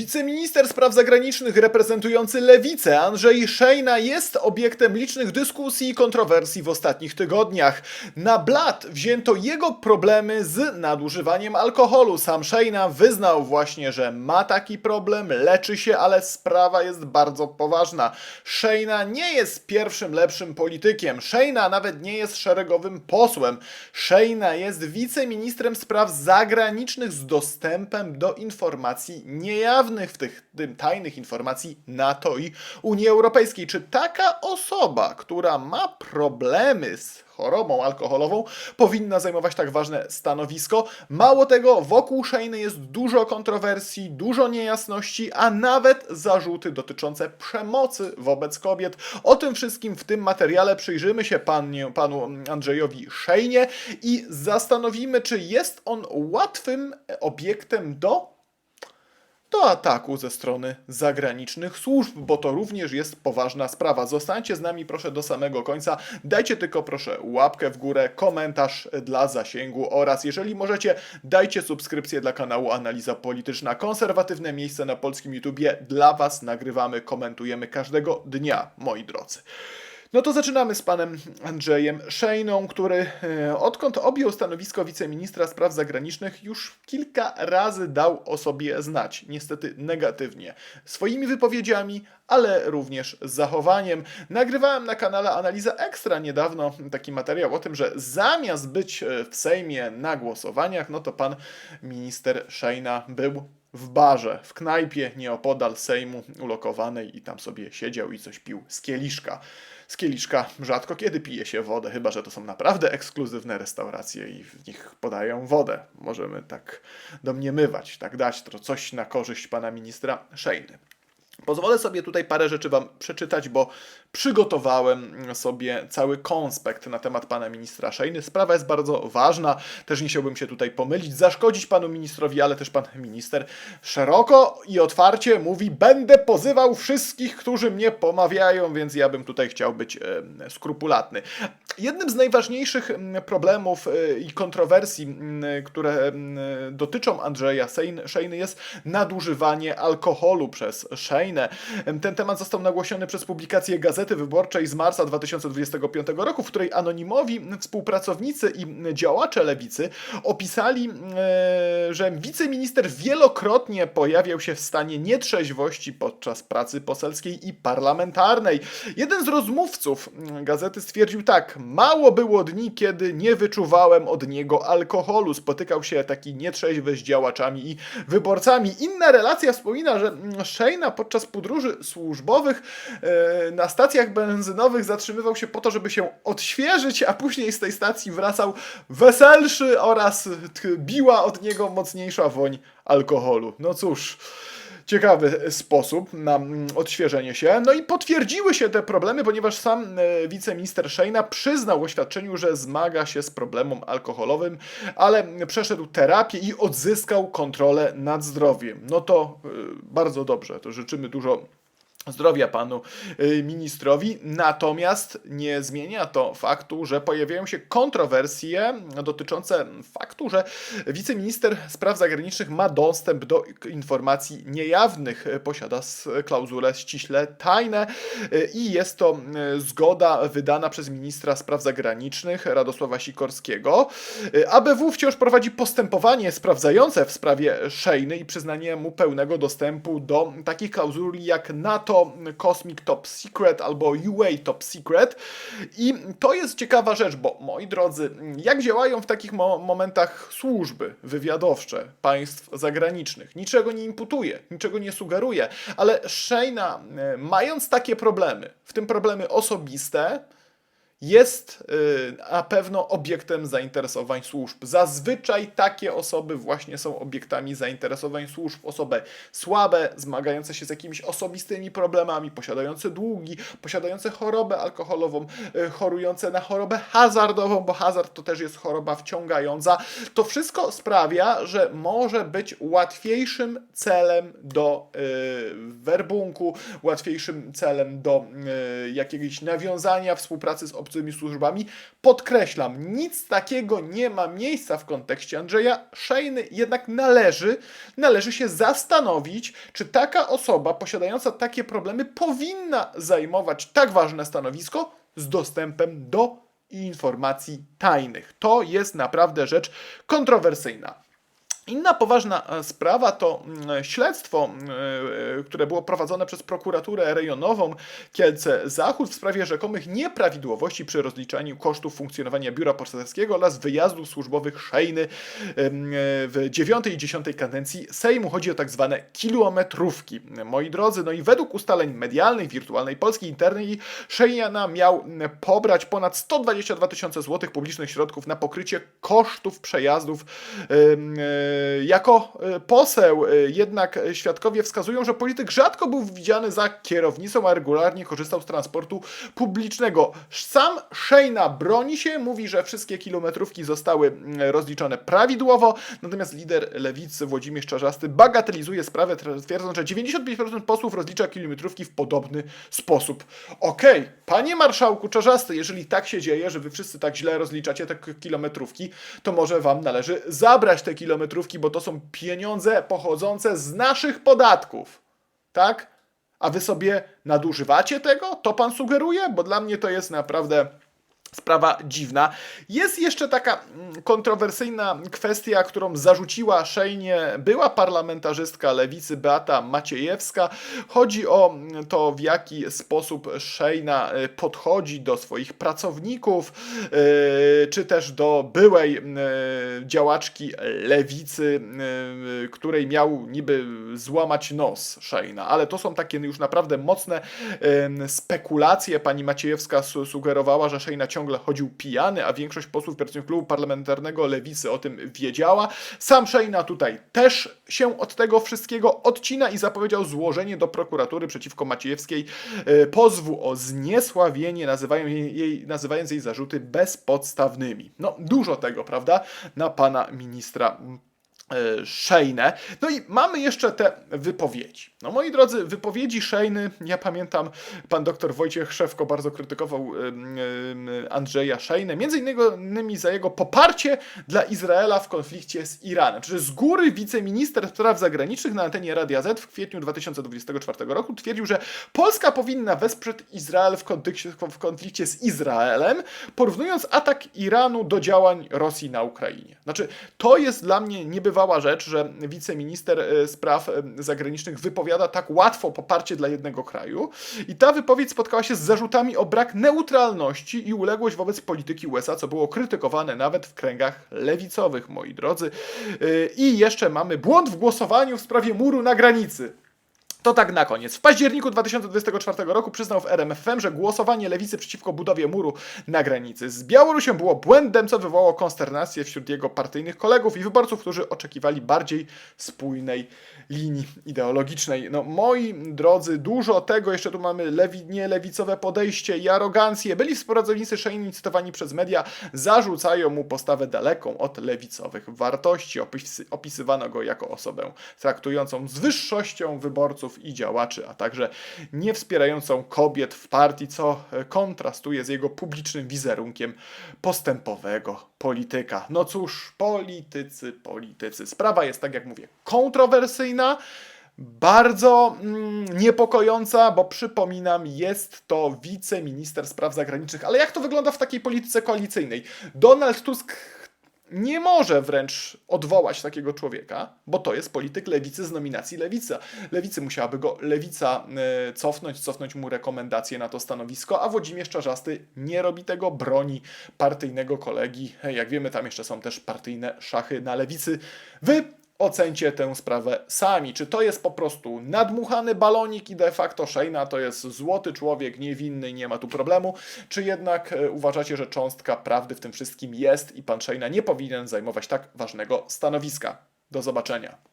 Wiceminister spraw zagranicznych reprezentujący lewicę Andrzej Szejna jest obiektem licznych dyskusji i kontrowersji w ostatnich tygodniach. Na blat wzięto jego problemy z nadużywaniem alkoholu. Sam Szejna wyznał właśnie, że ma taki problem, leczy się, ale sprawa jest bardzo poważna. Szejna nie jest pierwszym lepszym politykiem. Szejna nawet nie jest szeregowym posłem. Szejna jest wiceministrem spraw zagranicznych z dostępem do informacji niejawnych, w tych, tym tajnych informacji NATO i Unii Europejskiej. Czy taka osoba, która ma problemy z chorobą alkoholową, powinna zajmować tak ważne stanowisko? Mało tego, wokół Szejny jest dużo kontrowersji, dużo niejasności, a nawet zarzuty dotyczące przemocy wobec kobiet. O tym wszystkim w tym materiale przyjrzymy się panie, panu Andrzejowi Szejnie i zastanowimy, czy jest on łatwym obiektem do do ataku ze strony zagranicznych służb, bo to również jest poważna sprawa. Zostańcie z nami proszę do samego końca. Dajcie tylko proszę łapkę w górę, komentarz dla zasięgu oraz jeżeli możecie, dajcie subskrypcję dla kanału Analiza Polityczna. Konserwatywne miejsce na polskim YouTubie dla Was nagrywamy, komentujemy każdego dnia, moi drodzy. No to zaczynamy z panem Andrzejem Szejną, który e, odkąd objął stanowisko wiceministra spraw zagranicznych już kilka razy dał o sobie znać, niestety negatywnie. Swoimi wypowiedziami, ale również zachowaniem. Nagrywałem na kanale Analiza Ekstra niedawno taki materiał o tym, że zamiast być e, w Sejmie na głosowaniach, no to pan minister Szejna był w barze, w knajpie nieopodal Sejmu ulokowanej i tam sobie siedział i coś pił z kieliszka. Z kieliszka rzadko kiedy pije się wodę, chyba że to są naprawdę ekskluzywne restauracje i w nich podają wodę. Możemy tak domniemywać, tak dać to coś na korzyść pana ministra Szejny. Pozwolę sobie tutaj parę rzeczy Wam przeczytać, bo przygotowałem sobie cały konspekt na temat pana ministra Szejny. Sprawa jest bardzo ważna, też nie chciałbym się tutaj pomylić, zaszkodzić panu ministrowi, ale też pan minister szeroko i otwarcie mówi: Będę pozywał wszystkich, którzy mnie pomawiają, więc ja bym tutaj chciał być e, skrupulatny. Jednym z najważniejszych problemów e, i kontrowersji, które dotyczą Andrzeja Szejny, jest nadużywanie alkoholu przez Szejnę. Ten temat został nagłośniony przez publikację Gazety Wyborczej z marca 2025 roku, w której anonimowi współpracownicy i działacze lewicy opisali, e, że wiceminister wielokrotnie pojawiał się w stanie nietrzeźwości podczas pracy poselskiej i parlamentarnej. Jeden z rozmówców gazety stwierdził tak: Mało było dni, kiedy nie wyczuwałem od niego alkoholu. Spotykał się taki nietrzeźwy z działaczami i wyborcami. Inna relacja wspomina, że Szejna podczas podróży służbowych e, na stacjach benzynowych zatrzymywał się po to, żeby się odświeżyć, a później z tej stacji wracał weselszy oraz biła od niego mocniejsza woń alkoholu. No cóż. Ciekawy sposób na mm, odświeżenie się. No i potwierdziły się te problemy, ponieważ sam e, wiceminister Szejna przyznał w oświadczeniu, że zmaga się z problemem alkoholowym, ale przeszedł terapię i odzyskał kontrolę nad zdrowiem. No to e, bardzo dobrze, to życzymy dużo zdrowia panu y, ministrowi. Natomiast nie zmienia to faktu, że pojawiają się kontrowersje dotyczące faktu, że wiceminister spraw zagranicznych ma dostęp do informacji niejawnych, posiada klauzule ściśle tajne y, i jest to y, zgoda wydana przez ministra spraw zagranicznych Radosława Sikorskiego. ABW wciąż prowadzi postępowanie sprawdzające w sprawie Szejny i przyznanie mu pełnego dostępu do takich klauzuli jak NATO Cosmic Top Secret albo UA Top Secret. I to jest ciekawa rzecz, bo moi drodzy, jak działają w takich mo- momentach służby wywiadowcze państw zagranicznych? Niczego nie imputuje, niczego nie sugeruje, ale Szejna, e, mając takie problemy, w tym problemy osobiste, jest y, na pewno obiektem zainteresowań służb. Zazwyczaj takie osoby właśnie są obiektami zainteresowań służb. Osoby słabe, zmagające się z jakimiś osobistymi problemami, posiadające długi, posiadające chorobę alkoholową, y, chorujące na chorobę hazardową, bo hazard to też jest choroba wciągająca. To wszystko sprawia, że może być łatwiejszym celem do y, werbunku, łatwiejszym celem do jakiegoś nawiązania współpracy z obcymi obcymi służbami. Podkreślam, nic takiego nie ma miejsca w kontekście Andrzeja Szejny, jednak należy, należy się zastanowić, czy taka osoba posiadająca takie problemy powinna zajmować tak ważne stanowisko z dostępem do informacji tajnych. To jest naprawdę rzecz kontrowersyjna. Inna poważna e, sprawa to mm, śledztwo, e, które było prowadzone przez prokuraturę rejonową Kielce Zachód w sprawie rzekomych nieprawidłowości przy rozliczaniu kosztów funkcjonowania biura poselskiego oraz wyjazdów służbowych Szejny e, w dziewiątej i dziesiątej kadencji Sejmu. Chodzi o tak zwane kilometrówki. Moi drodzy, no i według ustaleń medialnych, wirtualnej Polski internej Szejna miał pobrać ponad 122 tysiące złotych publicznych środków na pokrycie kosztów przejazdów e, jako e, poseł, e, jednak świadkowie wskazują, że polityk rzadko był widziany za kierownicą, a regularnie korzystał z transportu publicznego. Sam Szejna broni się, mówi, że wszystkie kilometrówki zostały rozliczone prawidłowo, natomiast lider lewicy Włodzimierz Czarzasty bagatelizuje sprawę, twierdząc, że 95% posłów rozlicza kilometrówki w podobny sposób. Okej, panie marszałku Czarzasty, jeżeli tak się dzieje, że wy wszyscy tak źle rozliczacie te kilometrówki, to może wam należy zabrać te kilometrówki, bo to są pieniądze pochodzące z naszych podatków. Tak? A wy sobie nadużywacie tego? To pan sugeruje? Bo dla mnie to jest naprawdę sprawa dziwna. Jest jeszcze taka mm, kontrowersyjna kwestia, którą zarzuciła Szejnie była parlamentarzystka lewicy Beata Maciejewska. Chodzi o mm, to, w jaki sposób Szejna y, podchodzi do swoich pracowników, y, czy też do byłej y, działaczki lewicy, której miał niby złamać nos Szejna. Ale to są takie już naprawdę mocne spekulacje. Pani Maciejewska su- sugerowała, że Szejna ciągle chodził pijany, a większość posłów pracowników klubu parlamentarnego Lewicy o tym wiedziała. Sam Szejna tutaj też się od tego wszystkiego odcina i zapowiedział złożenie do prokuratury przeciwko Maciejewskiej e, pozwu o zniesławienie, nazywają jej, nazywając jej zarzuty bezpodstawnymi. No, dużo tego, prawda, na pana ministra Szejnę. No i mamy jeszcze te wypowiedzi. No moi drodzy, wypowiedzi Szejny, ja pamiętam, pan doktor Wojciech Szewko bardzo krytykował Andrzeja Szejnę, między innymi za jego poparcie dla Izraela w konflikcie z Iranem. Czyli z góry wiceminister spraw zagranicznych na antenie Radia Z w kwietniu 2024 roku twierdził, że Polska powinna wesprzeć Izrael w konflikcie, w konflikcie z Izraelem, porównując atak Iranu do działań Rosji na Ukrainie. Znaczy, to jest dla mnie niebywała rzecz, że wiceminister e, spraw e, zagranicznych wypowiada tak łatwo poparcie dla jednego kraju i ta wypowiedź spotkała się z zarzutami o brak neutralności i uległość wobec polityki USA, co było krytykowane nawet w kręgach lewicowych, moi drodzy. Yy, I jeszcze mamy błąd w głosowaniu w sprawie muru na granicy. To tak na koniec. W październiku 2024 roku przyznał w RMFFM, że głosowanie lewicy przeciwko budowie muru na granicy z Białorusią było błędem, co wywołało konsternację wśród jego partyjnych kolegów i wyborców, którzy oczekiwali bardziej spójnej linii ideologicznej. No moi drodzy, dużo tego, jeszcze tu mamy lewi, nielewicowe podejście i arogancję. Byli współpracownicy Szejni cytowani przez media, zarzucają mu postawę daleką od lewicowych wartości. Opisy, opisywano go jako osobę traktującą z wyższością wyborców i działaczy, a także nie wspierającą kobiet w partii, co e, kontrastuje z jego publicznym wizerunkiem postępowego polityka. No cóż, politycy, politycy. Sprawa jest, tak jak mówię, kontrowersyjna. Bardzo mm, niepokojąca, bo przypominam, jest to wiceminister spraw zagranicznych. Ale jak to wygląda w takiej polityce koalicyjnej? Donald Tusk nie może wręcz odwołać takiego człowieka, bo to jest polityk lewicy z nominacji lewica. Lewicy musiałaby go lewica e, cofnąć, cofnąć mu rekomendacje na to stanowisko, a Włodzimierz Czarzasty nie robi tego, broni partyjnego kolegi. Jak wiemy, tam jeszcze są też partyjne szachy na lewicy. Wy ocencie tę sprawę sami. Czy to jest po prostu nadmuchany balonik i de facto Szejna to jest złoty człowiek, niewinny nie ma tu problemu? Czy jednak e, uważacie, że cząstka prawdy w tym wszystkim jest i pan Szejna nie powinien zajmować tak ważnego stanowiska? Do zobaczenia.